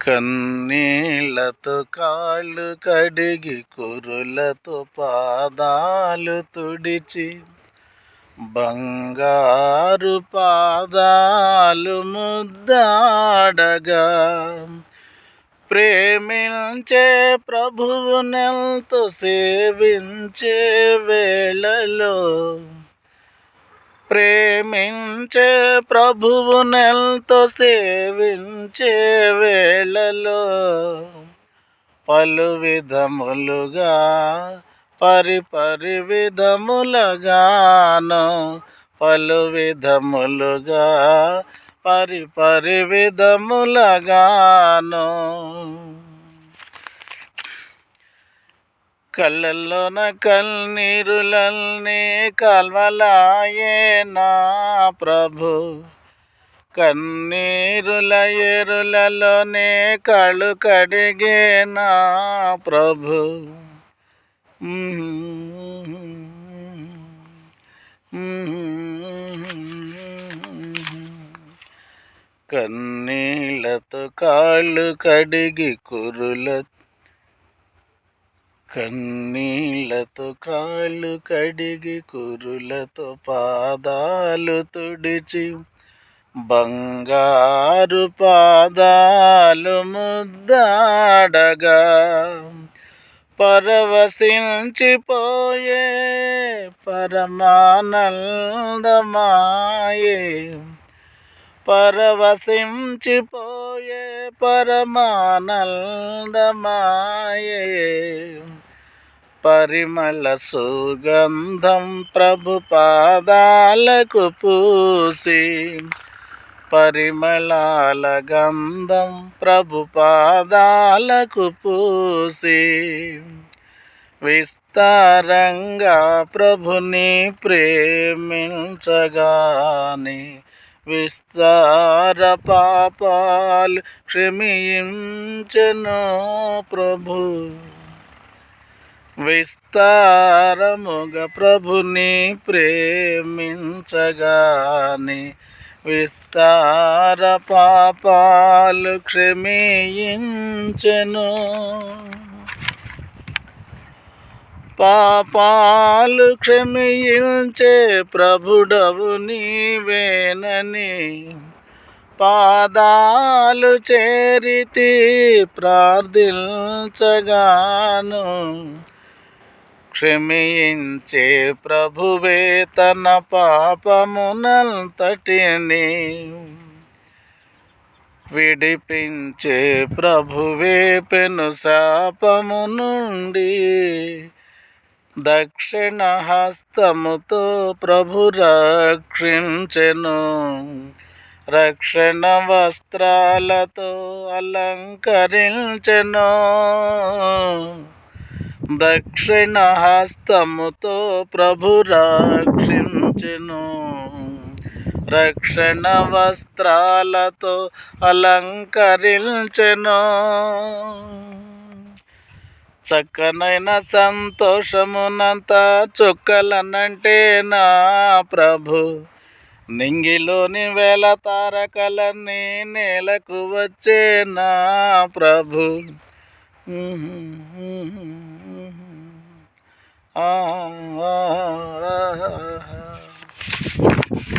కన్నీళ్ళతో కాళ్ళు కడిగి కురులతో పాదాలు తుడిచి బంగారు పాదాలు ముద్దాడగా ప్రేమించే ప్రభువునెల్తో సేవించే వేళలో ప్రేమించే ప్రభువునెంతో సేవించే వేళలో పలు విధములుగా పరిపరి విధములగాను పలు విధములుగా పరిపరి విధములగాను కళ్ళల్లోన కన్నీరులల్ని కాల్వలాయే నా ప్రభు. కన్నీరుల ఎరులలోనే కళ్ళు కడిగే నా ప్రభు. కన్నీళ్ళతో కాళ్ళు కడిగి కురుల కన్నీళ్ళతో కాళ్ళు కడిగి కురులతో పాదాలు తుడిచి బంగారు పాదాలు ముద్దాడగా పరవశించిపోయే పరమానందమాయే. పరవశించిపోయే పరమానందమాయే. పరిమళ సుగంధం ప్రభు పాదాలకు పూసి పరిమళాల గంధం ప్రభు పాదాలకు పూసి విస్తారంగా ప్రభుని ప్రేమించగానే విస్తార పాపాలు క్షమించను ప్రభు. విస్తారముగ ప్రభుని ప్రేమించగాని విస్తార పాపాలు క్షమించెను. పాపాలు క్షమించే ప్రభుడవు నీవేనని పాదాలు చేరితి ప్రార్థించగాను. క్షమించే ప్రభువే తన పాపమునంతటిని విడిపించే ప్రభువే పెను శాపము నుండి. దక్షిణ హస్తముతో ప్రభు రక్షించెను. రక్షణ వస్త్రాలతో అలంకరించెను. దక్షిణ హస్తముతో ప్రభు రక్షించెను. రక్షణ వస్త్రాలతో అలంకరించెను. చక్కనైన సంతోషమునంత చుక్కలనంటే నా ప్రభు. నింగిలోని వేల తారకలన్నీ నేలకు వచ్చే నా ప్రభు. Ah, ah, ah, ah.